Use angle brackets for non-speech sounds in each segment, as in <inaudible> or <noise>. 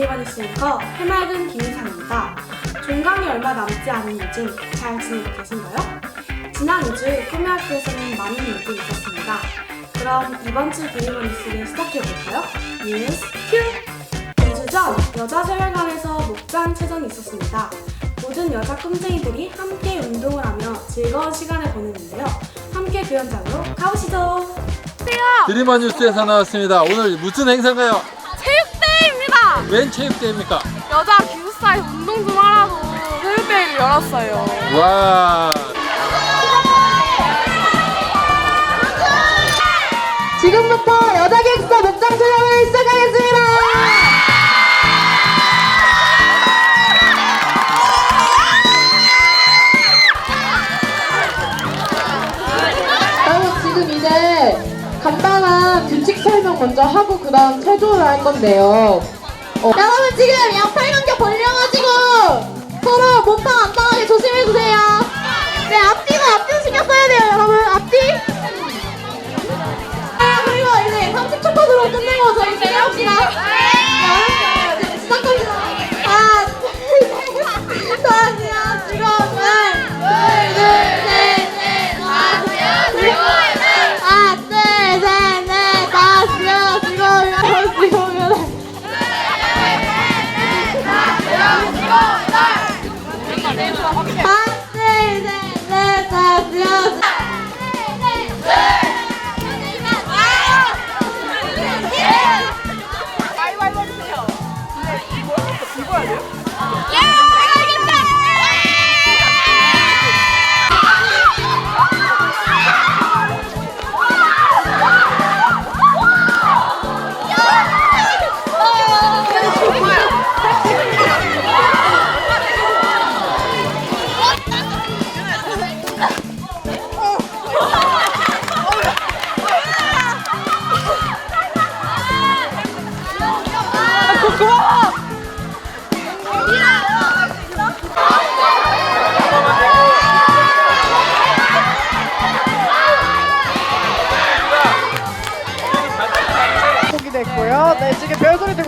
드리번 있으니까 해맑은 김희상입니다. 종강이 얼마 남지 않은 요즘 잘 지내고 계신가요? 지난 2주 꿈의 학교에서는 많은 일들이 있었습니다. 그럼 이번 주 드리번 뉴스를 시작해볼까요? 뉴스 큐! 2주 전 여자 세월간에서 목장 체전이 있었습니다. 모든 여자 꿈쟁이들이 함께 운동을 하며 즐거운 시간을 보냈는데요. 함께 그 현장으로 가보시죠. 드리만 뉴스에서 나왔습니다. 오늘 무슨 행사인가요? 웬 체육대회입니까? 여자 기숙사에서 운동 좀 하라고 체육대회를 열었어요. 와, 지금부터 여자 객사 목장 촬영을 시작하겠습니다. 여러분 지금 이제 간단한 규칙 설명 먼저 하고 그 다음 체조를 할 건데요. 어. 여러분 지금 양팔 간격 벌려가지고 서로 몸빵 안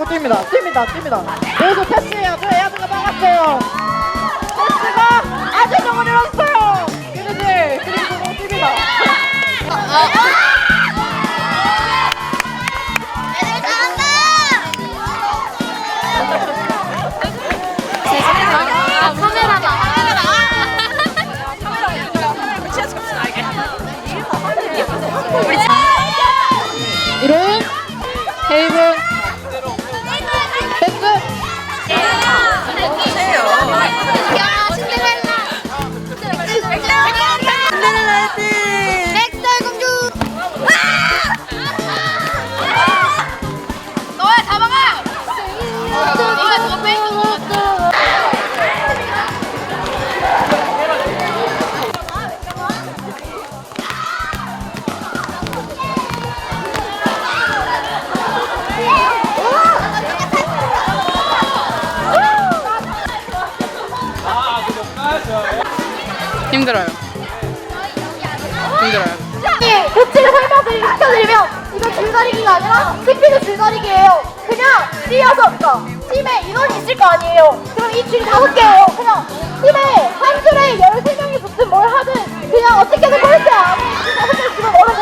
들고 뜁니다. 뜁니다. 뜁니다. 그래서 패스해야 돼. 야드가 막았어요. 패스가 아주 정을 잃었어요. 그러지. 그리고 뜁니다. 아, 힘들어요. 힘들어요. 규칙을 설명드리면 이거 줄다리기가 아니라 스피드 줄다리기예요. 그냥 뛰어서 그러니까 팀에 인원이 있을 거 아니에요. 그럼 이 줄 다섯 개예요. 그냥 팀에 한 줄에 13명이 붙든 뭘 하든 그냥 어떻게든 골대 안에 줄 다섯 개 어느 정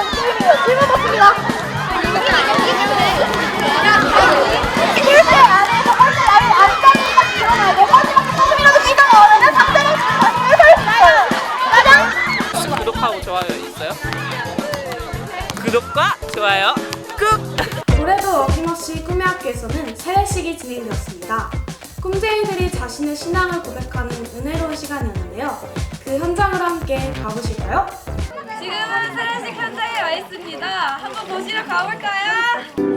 진행되었습니다. 꿈쟁이들이 자신의 신앙을 고백하는 은혜로운 시간이었는데요. 그 현장을 함께 가보실까요? 지금은 세례식 현장에 와 있습니다. 한번 보시러 가볼까요?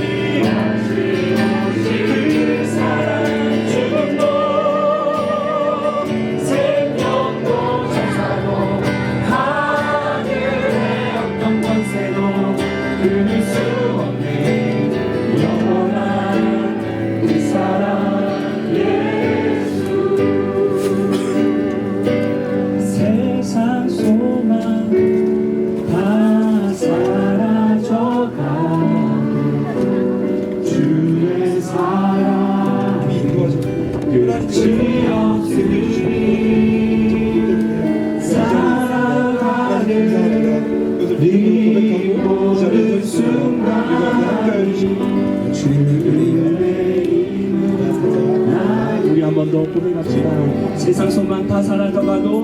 see.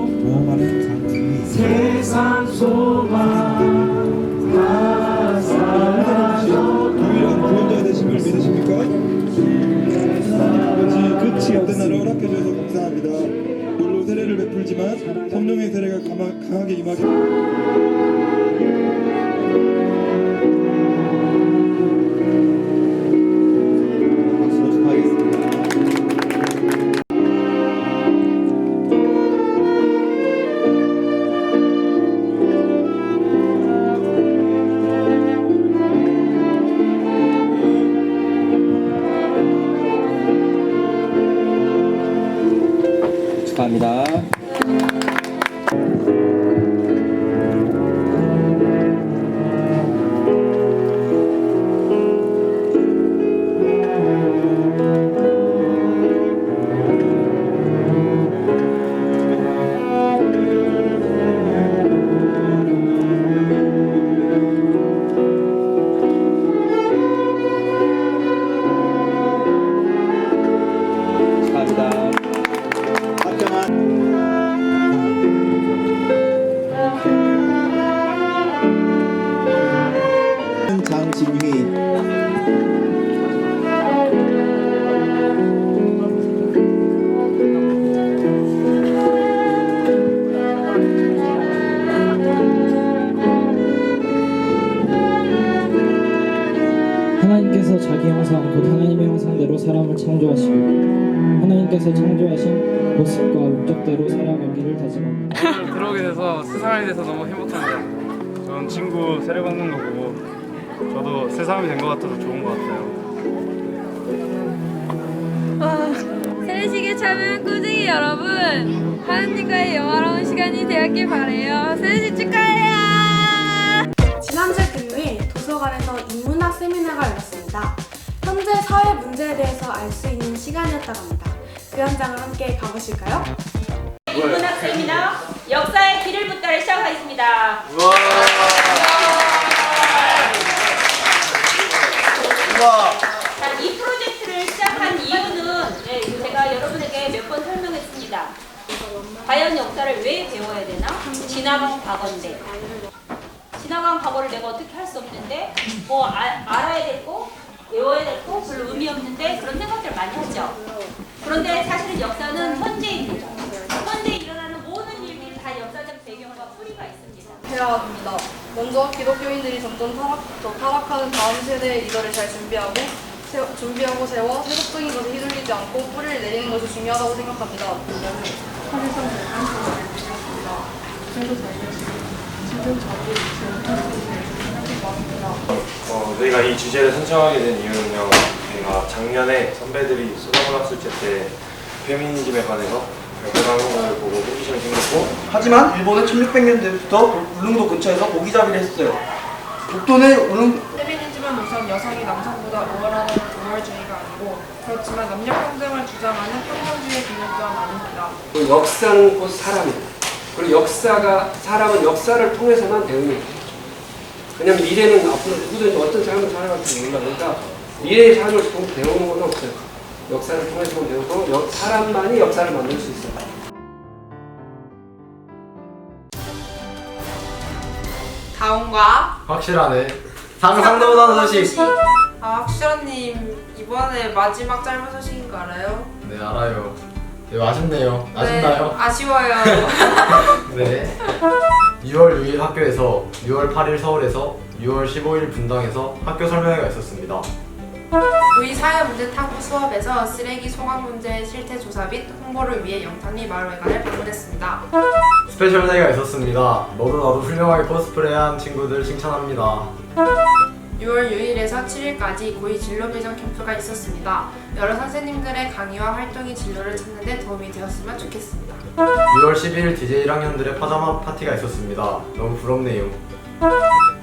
모험하는 장중이 세상 소망 동일한 구원자 되심을 믿으십니까? 아버지 끝이 없는 나를 허락해 주셔서 감사합니다. 물로 세례를 베풀지만 성령의 세례가 강하- 강하게 임하게 하나님께서 자기 형상 곧 하나님의 형상대로 사람을 창조하시고 하나님께서 창조하신 모습과 목적대로 살아가기를 다짐합니다. 들어오게 돼서 세상에 대해서 너무 행복합니다. 전 친구 세례 받는 거 보고 저도 새 사람이 된 것 같아서 좋은 것 같아요. 세례식에 참여한 꾸준히 여러분 하나님과의 영화로운 시간이 되었길 바래요. 세례식 축하해요. 지난주 금요일 도서관에서 인문학 세미나가 열렸습니다. 현재 사회 문제에 대해서 알 수 있는 시간이었다고 합니다. 그 현장을 함께 가보실까요? 세미나 역사의 길을 묻다를 시작하겠습니다. 자, 이 프로젝트를 시작한 이유는 네, 제가 여러분에게 몇 번 설명했습니다. 과연 역사를 왜 배워야 되나? 지나간 과거인데. 지나간 과거를 내가 어떻게 할 수 없는데, 뭐 아- 알아야 별로 의미 없는데 그런 생각들 많이 하죠. 그런데 사실은 역사는 거죠. 현재 일어나는 모든 일들이 다 역사적 배경과 뿌리가 있습니다. 해야 합니다. 먼저 기독교인들이 점점 타락, 더 타락하는 다음 세대의 리더를 잘 준비하고 세, 준비하고 세워 세속적인 것에 휘둘리지 않고 뿌리를 내리는 것이 중요하다고 생각합니다. 어, 저희가 이 주제를 선정하게 된 이유는요. 저희가 작년에 선배들이 소나문학술제 때 페미니즘에 관해서 발표한 걸 보고 호기심이 생겼고 하지만 일본은 1600년대부터 울릉도 근처에서 고기잡이를 했어요. 독도는 울릉 페미니즘은 우선 여성이 남성보다 우월하다는 우월주의가 아니고 그렇지만 남녀 평등을 주장하는 평등주의 기능 또한 아닙니다. 그 역사는 곧 사람이다. 그리고 역사가 사람은 역사를 통해서만 배우는 거죠. 왜냐면 미래는 앞으로 누구든 어떤 삶을 살아갈지 몰라. 그러니까 미래의 삶을 통해 배우는 건 없어요. 역사를 통해서만 배우고 역- 사람만이 역사를 만들 수 있어요. 다음과 확실하네. 상상도 못하는 소식. 아, 확실한님 이번에 마지막 짧은 소식인 거 알아요? 네 알아요. 네 맛있네요. 네, 아쉬워요. <laughs> 네. 6월 6일 학교에서 6월 8일 서울에서 6월 15일 분당에서 학교 설명회가 있었습니다. 우리 사회 문제 탐구 수업에서 쓰레기 소각 문제 실태 조사 및 홍보를 위해 영탄리 마을회관을 방문했습니다. 스페셜 데이가 있었습니다. 너도 나도 훌륭하게 코스프레한 친구들 칭찬합니다. 6월 6일에서 7일까지 고이 진로 배정 캠프가 있었습니다. 여러 선생님들의 강의와 활동이 진로를 찾는 데 도움이 되었으면 좋겠습니다. 6월 12일 DJ 1학년들의 파자마 파티가 있었습니다. 너무 부럽네요.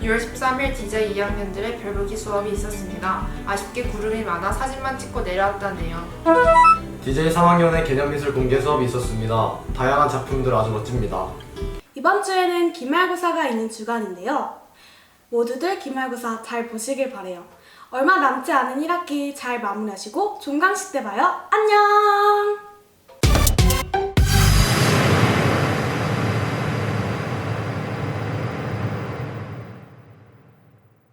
6월 13일 DJ 2학년들의 별보기 수업이 있었습니다. 아쉽게 구름이 많아 사진만 찍고 내려왔다네요. DJ 3학년의 개념미술 공개 수업이 있었습니다. 다양한 작품들 아주 멋집니다. 이번 주에는 기말고사가 있는 주간인데요. 모두들 기말고사 잘 보시길 바래요. 얼마 남지 않은 1학기 잘 마무리하시고 종강식 때 봐요. 안녕!